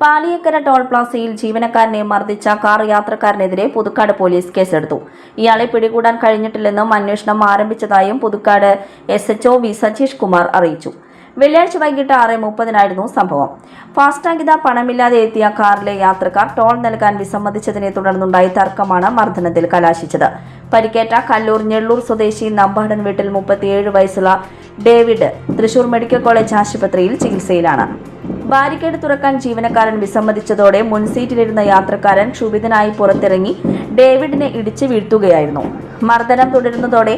Paliyekkara toll പ്ലാസയിൽ ജീവനക്കാരനെ മർദ്ദിച്ച car യാത്രക്കാരനെതിരെ Puthukkad police കേസെടുത്തു. ഇയാളെ പിടികൂടാൻ കഴിഞ്ഞിട്ടില്ലെന്നും അന്വേഷണം ആരംഭിച്ചതായും Puthukkad S H O V Sajeesh Kumar അറിയിച്ചു. വെള്ളിയാഴ്ച വൈകിട്ട് ആറ് മുപ്പതിനായിരുന്നു സംഭവം. ഫാസ്ടാഗിത പണമില്ലാതെ എത്തിയ കാറിലെ യാത്രക്കാർ ടോൾ നൽകാൻ വിസമ്മതിച്ചതിനെ തുടർന്നുണ്ടായ തർക്കമാണ് മർദ്ദനത്തിൽ കലാശിച്ചത്. പരിക്കേറ്റ കല്ലൂർ ഞെള്ളൂർ സ്വദേശി നമ്പാടൻ വീട്ടിൽ മുപ്പത്തിയേഴ് വയസ്സുള്ള ഡേവിഡ് തൃശൂർ മെഡിക്കൽ കോളേജ് ആശുപത്രിയിൽ ചികിത്സയിലാണ്. ബാരിക്കേഡ് തുറക്കാൻ ജീവനക്കാരൻ വിസമ്മതിച്ചതോടെ മുൻസീറ്റിലിരുന്ന യാത്രക്കാരൻ ക്ഷുഭിതനായി പുറത്തിറങ്ങി ഡേവിഡിനെ ഇടിച്ചു വീഴ്ത്തുകയായിരുന്നു. മർദ്ദനം തുടരുന്നതോടെ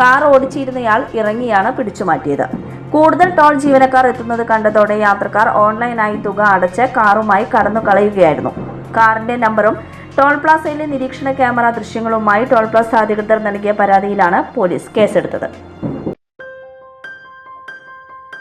കാർ ഓടിച്ചിരുന്നയാൾ ഇറങ്ങിയാണ് പിടിച്ചുമാറ്റിയത്. കൂടുതൽ ടോൾ ജീവനക്കാർ എത്തുന്നത് കണ്ടതോടെ യാത്രക്കാർ ഓൺലൈനായി തുക അടച്ച് കാറുമായി കടന്നു കളയുകയായിരുന്നു കാറിന്റെ നമ്പറും ടോൾ പ്ലാസയിലെ നിരീക്ഷണ ക്യാമറ ദൃശ്യങ്ങളുമായി ടോൾ പ്ലാസ അധികൃതർ നൽകിയ പരാതിയിലാണ് പോലീസ് കേസെടുത്തത്.